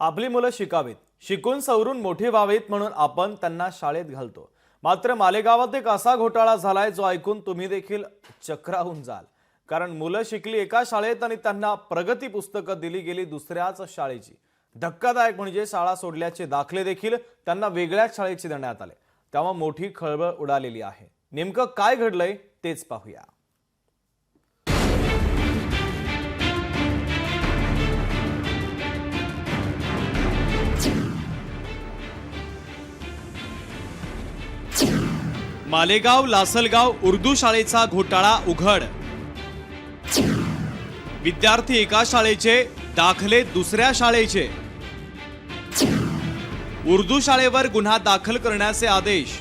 आपली मुलं शिकावीत शिकून सवरून मोठी व्हावीत म्हणून आपण त्यांना शाळेत घालतो. मात्र मालेगावात एक असा घोटाळा झालाय जो ऐकून तुम्ही देखील चक्राहून जाल. कारण मुलं शिकली एका शाळेत आणि त्यांना प्रगती पुस्तकं दिली गेली दुसऱ्याच शाळेची. धक्कादायक म्हणजे शाळा सोडल्याचे दाखले देखील त्यांना वेगळ्याच शाळेचे देण्यात आले. तेव्हा मोठी खळबळ उडालेली आहे. नेमकं काय घडलंय तेच पाहूया. मालेगाव लासलगाव उर्दू शाळेचा घोटाळा उघड. विद्यार्थी एका शाळेचे दाखले दुसऱ्या शाळेचे. उर्दू शाळेवर गुन्हा दाखल करण्याचे आदेश.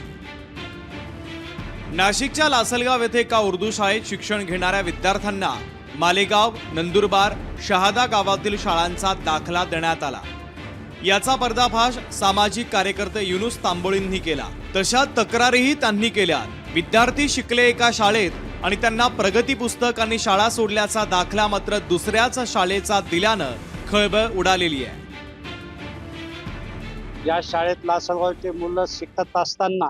नाशिकच्या लासलगाव येथे एका उर्दू शाळेत शिक्षण घेणाऱ्या विद्यार्थ्यांना मालेगाव नंदुरबार शहादा गावातील शाळांचा दाखला देण्यात आला. याचा पर्दाफाश सामाजिक कार्यकर्ते युनुस तांबोळींनी केला. तशा तक्रारीही त्यांनी केल्या. विद्यार्थी शिकले एका शाळेत आणि त्यांना प्रगती पुस्तक आणि शाळा सोडल्याचा दाखला मात्र दुसऱ्याच शाळेचा दिल्यानं खळबळ उडालेली आहे. या शाळेत लासलगावचे मुलं शिकत असताना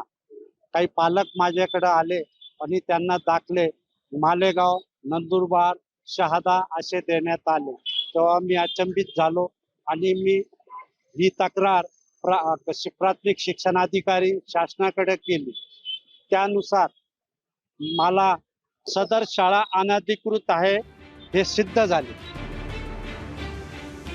काही पालक माझ्याकडे आले आणि त्यांना दाखले मालेगाव नंदुरबार शहादा असे देण्यात आले. तेव्हा मी अचंबित झालो आणि मी ही तक्रार प्रा प्राथमिक शिक्षणाधिकारी शासनाकडे केली. त्यानुसार मला सदर शाळा अनधिकृत आहे हे सिद्ध झाले.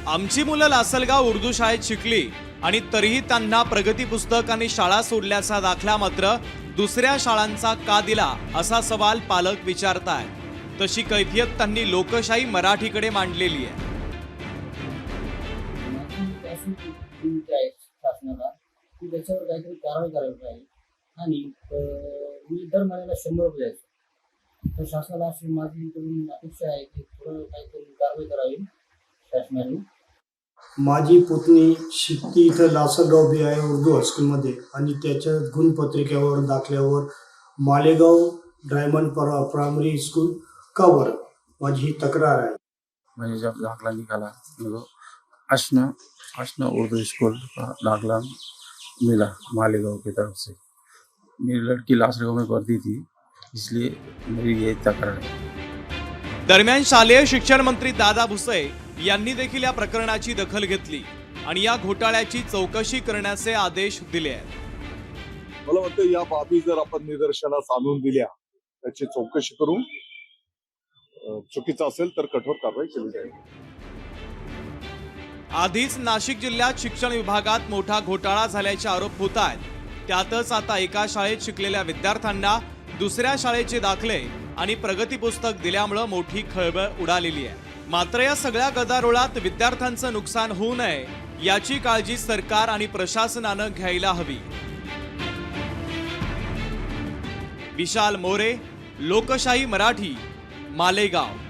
आमची मुलं लासलगाव उर्दू शाळेत शिकली आणि तरीही त्यांना प्रगती पुस्तक आणि शाळा सोडल्याचा दाखला मात्र दुसऱ्या शाळांचा का दिला असा सवाल पालक विचारतायत. तशी कैफियत त्यांनी लोकशाही मराठीकडे मांडलेली आहे. विनंती आहे शासनाला की त्याच्यावर काहीतरी कारवाई करायला पाहिजे आणि मी दर महिन्याला शंभर रुपये द्यायचो तर शासनाला अशी माझी इकडून अपेक्षा आहे की थोडं काहीतरी कारवाई करावी शासनाने माझी पुतणी शिकती इथं लासलगाव बी आहे उर्दू हायस्कूलमध्ये आणि त्याच्या गुणपत्रिकेवर दाखल्यावर मालेगाव डायमंड परा प्रायमरी स्कूल का बरं? माझी ही तक्रार आहे. म्हणजे जब दाखला निघाला मेरे अशना अशना उर्दू स्कूल का दाखला मिला मालेगांव की तरफ से। मेरी लड़की लासलगांव में पढ़ती थी इसलिए मेरी ये तकरार है। दरम्यान शालेय शिक्षण मंत्री दादा भुसे यांनी देखील या प्रकरणाची दखल घेतली आणि या घोटाळ्याची चौकशी करण्याचे आदेश दिले आहेत. मला वाटतं या बाबी जर आपण निदर्शनास आणून दिल्या त्याची चौकशी करू अं, चुकीचं असेल तर कठोर कारवाई केली जाईल. आधीच नाशिक जिल्ह्यात शिक्षण विभागात मोठा घोटाळा झाल्याचे आरोप होत आहेत. त्यातच आता एका शाळेत शिकलेल्या विद्यार्थ्यांना दुसऱ्या शाळेचे दाखले आणि प्रगती पुस्तक दिल्यामुळं मोठी खळबळ उडालेली आहे. मात्र या सगळ्या गदारोळात विद्यार्थ्यांचं नुकसान होऊ नये याची काळजी सरकार आणि प्रशासनानं घ्यायला हवी. विशाल मोरे लोकशाही मराठी मालेगाव.